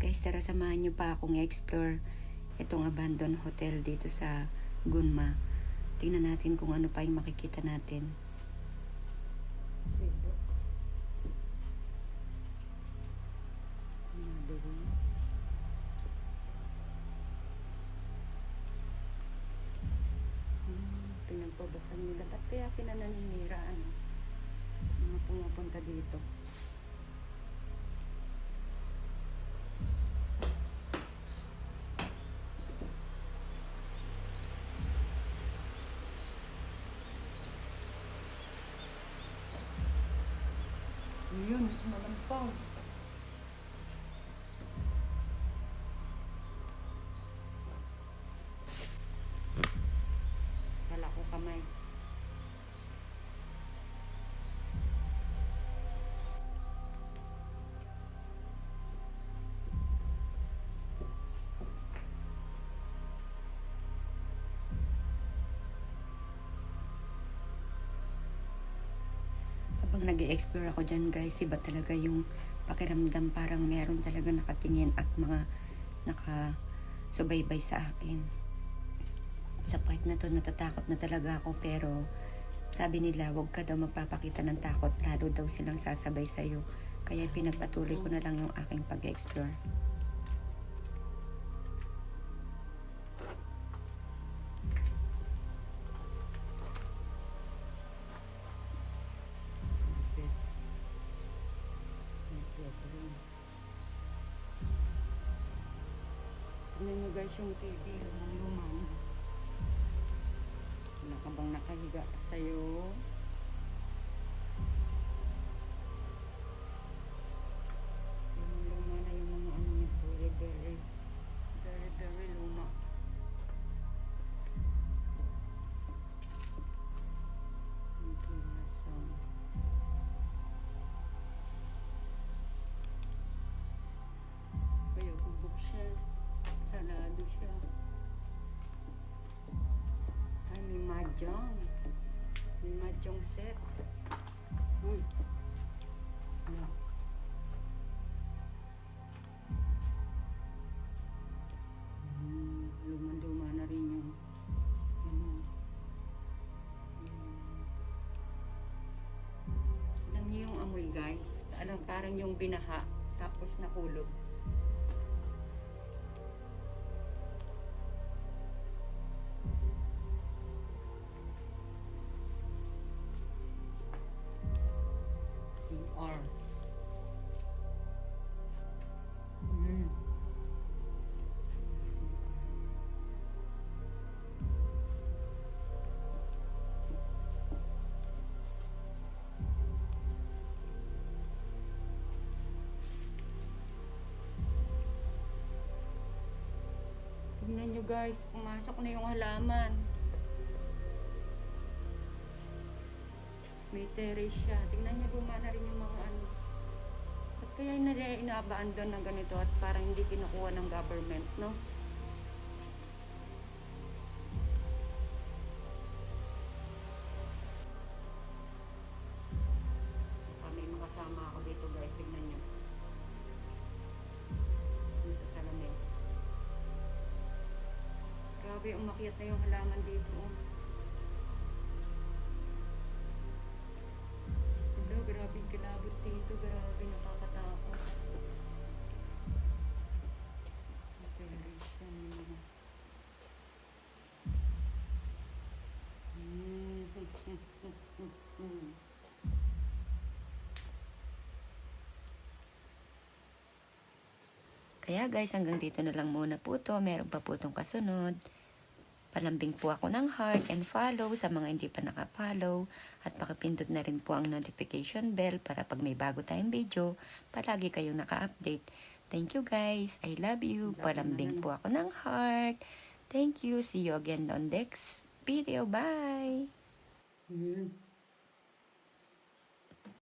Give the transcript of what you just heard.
Guys, tara samahan niyo pa akong explore itong abandoned hotel dito sa Gunma. Tingnan natin kung ano pa yung makikita natin. Pinagbabasan nila. Ba't kaya sila naninira? Ano? Mga pumupunta dito. manda um. Habang nag explore ako dyan guys, iba talaga yung pakiramdam parang meron talaga nakatingin at mga nakasubaybay sa akin. Sa part na to natatakot na talaga ako pero sabi nila wag ka daw magpapakita ng takot lalo daw silang sasabay sa'yo. Kaya pinagpatuloy ko na lang yung aking pag-explore. Tingnan nyo guys yung TV, lumang lumang. Wala ka bang nakahiga sa'yo? Mahjong. May mahjong set. Uy. Ano? Hmm, luma-luma na rin yung ano. Hmm. Alam niyo yung amoy guys? Alam, parang yung binaha tapos nakulog. CR. Mm. Tingnan nyo guys, pumasok na yung halaman. May terrace siya. Tingnan nyo luma na rin yung mga ano. Ba't kaya na ina-abandon ng ganito at parang hindi kinukuha ng government, no? May mga kasama dito guys, tingnan. Yung sa salamin. Grabe, umakyat na yung halaman dito. Oh. Kaya guys, hanggang dito na lang muna po to. Meron pa po itong kasunod. Palambing po ako ng heart and follow sa mga hindi pa nakapollow. At pakipindot na rin po ang notification bell para pag may bago tayong video, palagi kayong naka-update. Thank you guys. I love you. Palambing po ako ng heart. Thank you. See you again on next video. Bye!